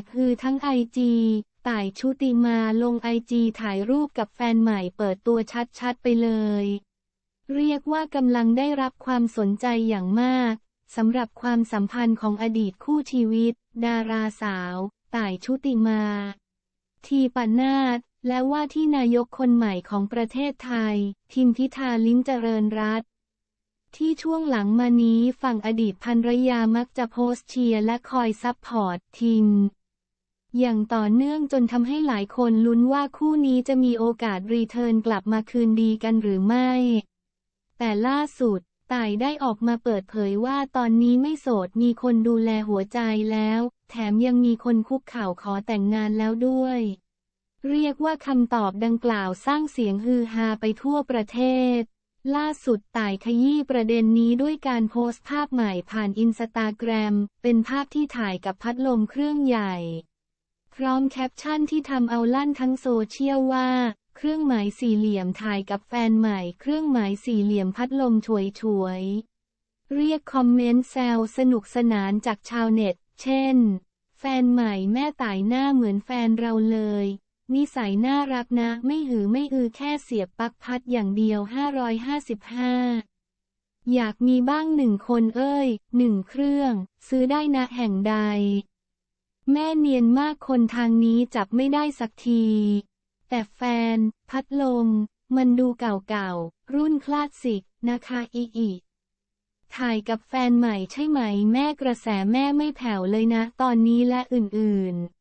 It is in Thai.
กฮือทั้งไอจีต่ายชุติมาลงไอจีถ่ายรูปกับแฟนใหม่เปิดตัวชัดๆไปเลย เรียกว่ากำลังได้รับความสนใจอย่างมากสำหรับความสัมพันธ์ของอดีตคู่ชีวิต ดาราสาว ต่ายชุติมา ทีปนาตและว่าที่นายกคนใหม่ของประเทศไทย ทิมพิธาลิ้มเจริญรัตที่ช่วงหลังมานี้ฝั่งอดีตภรรยามักจะโพสต์เชียร์และคอยซัพพอร์ตทิม อย่างต่อเนื่องจนทำให้หลายคนลุ้นว่าคู่นี้จะมีโอกาสรีเทิร์นกลับมาคืนดีกันหรือไม่ แต่ล่าสุดต่ายได้ออกมาเปิดเผยว่าตอนนี้ไม่โสดมีคนดูแลหัวใจแล้ว แถมยังมีคนคุกเข่าขอแต่งงานแล้วด้วย เรียกว่าคำตอบดังกล่าวสร้างเสียงฮือฮาไปทั่วประเทศ ล่าสุดต่ายขยี้ประเด็นนี้ด้วยการโพสต์ภาพใหม่ผ่านอินสตาแกรม เป็นภาพที่ถ่ายกับพัดลมเครื่องใหญ่ พร้อมแคปชั่นที่ทำเอาลั่นทั้งโซเชียลว่า เครื่องหมายสี่เหลี่ยมถ่ายกับแฟนใหม่ เครื่องหมายสี่เหลี่ยมพัดลมฉวยฉวยๆเรียกคอมเมนต์แซวสนุกสนานจากชาวเน็ต เช่น แฟนใหม่แม่ต่ายหน้าเหมือนแฟนเราเลย นิสัยน่ารักนะ ไม่หือไม่อือแค่เสียบปลั๊กพัดอย่างเดียว 555อยากมีบ้างหนึ่งคนเอ้ย หนึ่งเครื่อง ซื้อได้นะแห่งใด แม่เนียนมากคนทางนี้จับไม่ได้สักที แต่แฟน พัดลม มันดูเก่าๆ รุ่นคลาสสิกนะคะอีอีถ่ายกับแฟนใหม่ใช่ไหมแม่กระแสแม่ไม่แผ่วเลยนะ ตอนนี้และอื่นๆ